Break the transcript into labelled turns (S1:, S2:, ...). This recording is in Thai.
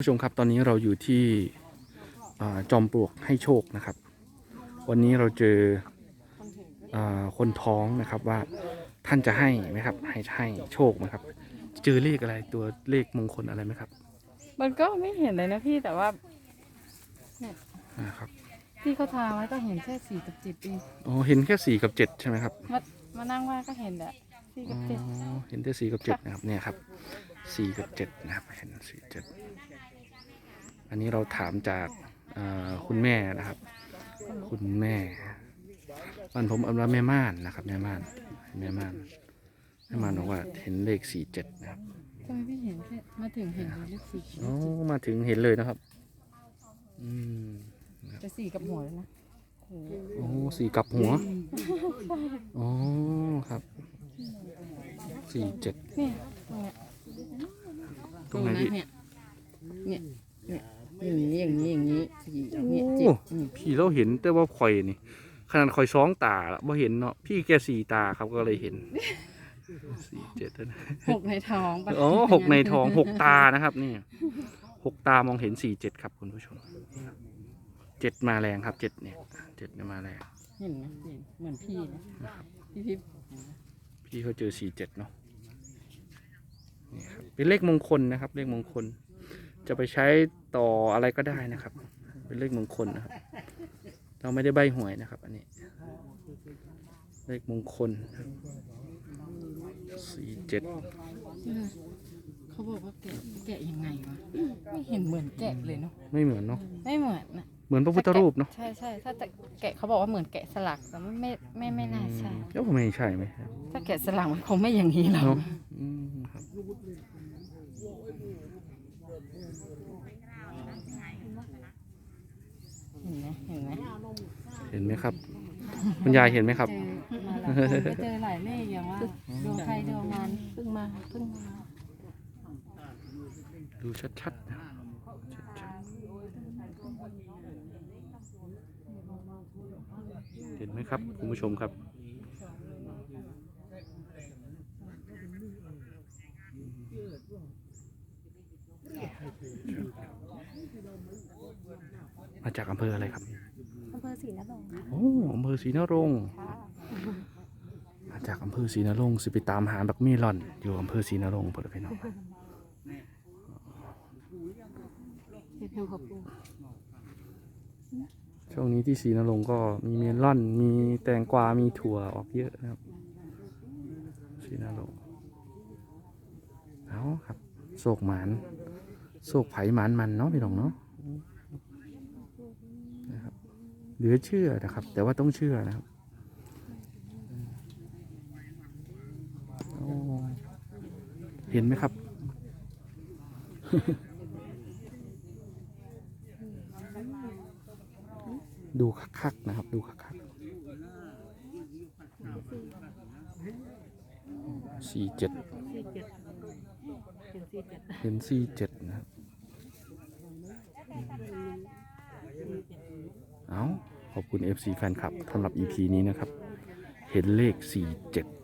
S1: ผู้ชมครับตอนนี้เราอยู่ที่อ่าจอมปลวกให้โชคนะครับ วันนี้เราเจออาคนท้องนะครับว่าท่านจะให้ไหมครับ ให้ให้โชคไหมครับ เจอเลขอะไรตัวเลขมงคลอะไรไหมครับ
S2: มันก็ไม่เห็นเลยนะพี่แต่ว่า
S1: นะครับ
S2: ที่เขาทาไว้ก็เห็นแค่สี่กับเจ็ดเอง
S1: อ๋อเห็นแค่สี่กับเจ็ดใช่ไหมครับ
S2: มามานั่งว่าก็เห็นแหละสี่
S1: อ๋
S2: กั
S1: อบ
S2: เจ็ด
S1: เห็นแค่สี่กับเจ็ดนะครับเนี่ยครับ สี่กับเจ็ดนะครับเห็นสี่เจ็ดอันนี้เราถามจากอ่าคุณแม่นะครับ คุณแม่บ้านผมเอาว่าแม่ม่านนะครับ แม่ม่านแม่ม่านแม่ม่านบอกว่าเห็นเลขสี่เจ็ดนะครับ
S2: ทำไมพี่เห็นแค่มาถึงเห็นเลขสี่
S1: อ๋อมาถึงเห็นเลยนะครับอืม
S2: จะสี่กับหัวเลยนะโอ้โห
S1: โอ้สี่กับหัวอ๋อครับสี่เจ็ด
S2: เนี่ยตรงเนี้ย
S1: ตรงไหนพี่
S2: เนี่ยเนี่ยเนี่ยอย่างนี้อย่างนี้อย่างนี้สี่เนี่ย
S1: โอ้
S2: เจ็ดอืม
S1: พี่เราเห็นแต่ว่าข่อยนี่ ขนาดข่อยสองตาละบ่เห็นเนาะพี่แกสี่ตาครับก็เลยเห็นสี่เจ็ดนะ
S2: หกในท้องปะ
S1: อ๋อหกในท้องหกตานะครับนี่หกตามองเห็นสี่เจ็ดครับคุณผู้ชมเจ็ดมาแรงครับเจ็ดเนี่ยเจ็ดเนี่ยมาแรง
S2: เห็นไหมเห็นเหมือนพี่นะพี่พี่
S1: พี่เขาเจอสี่เจ็ดเนาะ นี่ครับเป็นเลขมงคลนะครับ เลขมงคล จะไปใช้ต่ออะไรก็ได้นะครับ เป็นเลขมงคลนะครับ เราไม่ได้ใบหวยนะครับ อันนี้ เลขมงคลสี่เจ็ด
S2: เขาบอกว่าแกะแกะยังไงวะไม่เห็นเหมือนแกะเลยเนาะ
S1: ไม่เหมือนเนาะ
S2: ไม่เหมือนนะ
S1: เหมือนพระพุทธรูปเนาะ
S2: ใช่ใช่ถ้าแต่แกะเขาบอกว่าเหมือนแกะสลักแต่ไม่ไม่ไม่ไม่น่าใช่
S1: แล้วไม่ใช่ไหม
S2: ถ้าแกะสลักมันคงไม่อย่างนี้หรอก
S1: เนาะอืมครับ
S2: เห็นไหมเห็นไหม
S1: เห็นไหมครับ คุณยายเห็นไหมครับ
S2: เจอมาหลายคนก็เจอหลายเลขอย่างว่าดวงใครดวงมันเพิ่งมาเพิ่งมา
S1: ดูชัดๆนะชัดๆเห็นไหมครับ คุณผู้ชมครับ มาจากอำเภออะไรครับ
S3: อำเภอศรีนรงค์ค่ะ
S1: โอ้อำเภอศรีนรงค์
S3: ค่ะ
S1: มาจากอำเภอศรีนรงค์สิไปตามหาบักมีหล่อน อยู่อำเภอศรีนรงค์พอดีพี่น้อง
S3: เฮ็ดเพียงขอบคุณ
S1: ช่วงนี้ที่ศรีนรงค์ก็มีเมลอน มีแตงกวา มีถั่วออกเยอะนะครับศรีนรงค์เอาครับโศกหมานโศกไผ่หมานมันเนาะพี่น้องเนาะนะครับ เหลือเชื่อนะครับ แต่ว่าต้องเชื่อนะครับโอ้เห็นไหมครับ ดูคักๆนะครับ ดูคักๆสี่เจ็ด
S3: สี่เจ็ดเห็นสี่เจ็ด
S1: เห็นสี่เจ็ดนะครับ เอา ขอบคุณ FC แฟนคลับสำหรับ EP นี้นะครับ เห็นเลข 47